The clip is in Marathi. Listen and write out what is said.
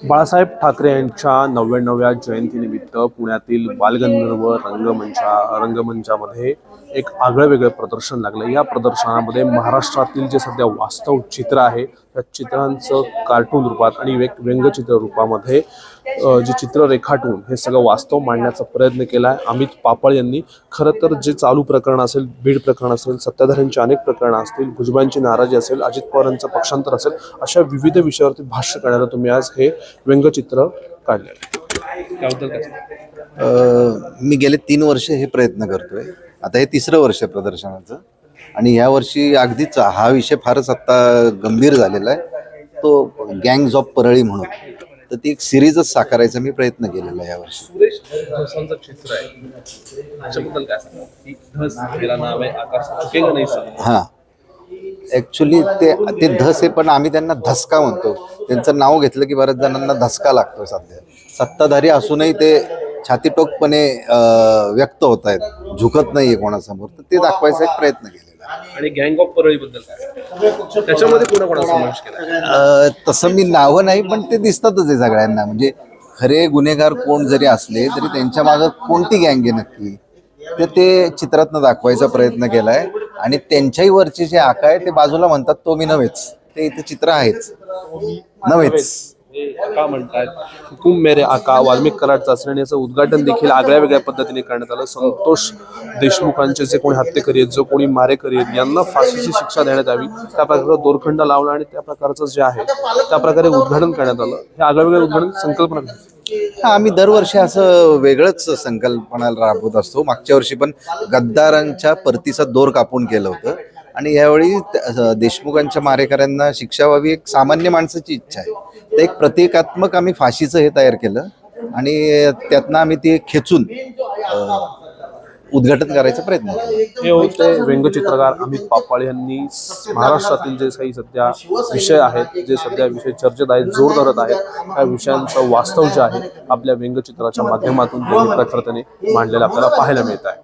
बाळासाहेब ठाकरे यांच्या नव्याण्णव्या जयंतीनिमित्त पुण्यातील बालगंधर्व रंगमंचा रंगमंचामध्ये एक आगळं वेगळं प्रदर्शन लागलं. या प्रदर्शनामध्ये महाराष्ट्रातील जे सध्या वास्तव चित्र आहे त्या चित्रांचं कार्टून रूपात आणि एक व्यंगचित्र रूपामध्ये जे चित्र रेखाटून हे सगळं वास्तव मांडण्याचा प्रयत्न केला आहे अमित पापळ यांनी. खरं तर जे चालू प्रकरण असेल बीड प्रकरण असेल सत्ताधाऱ्यांची अनेक प्रकरणं असतील भुजबळांची नाराजी असेल अजित पवारांचं पक्षांतर असेल अशा विविध विषयावरती भाष्य करणारं तुम्ही आज हे व्यंगचित्र काढले मी गेले तीन वर्ष हे प्रयत्न करतोय. आता हे तिसरं वर्ष आहे प्रदर्शनाचं. आणि या वर्षी अगदीच हा विषय फारच आत्ता गंभीर झालेला आहे. तो गँग्ज ऑफ परळी म्हणून. तर ती एक सिरीजच साकारायचा मी प्रयत्न केलेला आहे यावर्षी. सुरेश धसांचं चित्र आहे. त्याच्याबद्दल काय सांगा की धस गेला नाव आहे आकाश चुकेगा नाही सर हां. ॲक्च्युली ते ते धस आहे पण आम्ही त्यांना धसका म्हणतो. त्यांचं नाव घेतलं की बऱ्याच जणांना धसका लागतो सध्या. सत्ताधारी असूनही ते छातीटोकपणे अ, व्यक्त होत आहेत. झुकत नाही आहे कोणासमोर. तर ते दाखवायचा एक प्रयत्न आहे. आणि गँग ऑफ परळी बद्दल काय? त्याच्यामध्ये समावेश केला? तसं मी नावं नाही पण ते दिसतातच आहे सगळ्यांना. म्हणजे खरे गुन्हेगार कोण जरी असले तरी त्यांच्या मागं कोणती गँग आहे नक्की? तर ते चित्रातनं दाखवायचा प्रयत्न केलाय. आणि त्यांच्याही वरचे जे आका आहे ते बाजूला म्हणतात तो मी नव्हेच. ते इथे चित्र आहेच. नव्हेच. आका का म्हणतात हुकुम मेरे आका वाल्मिक कराड चाचण्याचं याचं उद्घाटन देखील आगळ्या वेगळ्या पद्धतीने करण्यात आलं. संतोष देशमुखांचे जे कोणी हत्तेकरी आहेत जो कोणी मारेकरी आहेत यांना फाशीची शिक्षा देण्यात यावी. त्या प्रकारचा दोरखंड लावला आणि त्या प्रकारचं जे आहे त्या प्रकारे उद्घाटन करण्यात आलं. हे आगळं वेगळं उद्घाटन संकल्पना हा, आम्ही दरवर्षी असं वेगळंच संकल्पना राबवत असतो. मागच्या वर्षी पण गद्दारांच्या परतीचा दोर कापून केलं होतं. आणि यावेळी देशमुखांच्या मारेकऱ्यांना शिक्षा व्हावी एक सामान्य माणसाची इच्छा आहे. तर एक प्रतिकात्मक आम्ही फाशीचं हे तयार केलं आणि त्यातनं आम्ही ते खेचून उद्घाटन करायचा प्रयत्न हे होते व्यंगचित्रकार अमित पापाळ यांनी महाराष्ट्रातील जे काही सध्या विषय आहेत जे सध्या विषय चर्चेत आहेत जोर धरत आहेत त्या विषयांचं वास्तव जे आहे आपल्या व्यंगचित्राच्या माध्यमातून त्यांनी प्रखरतेने मांडलेलं आपल्याला पाहायला मिळत आहे.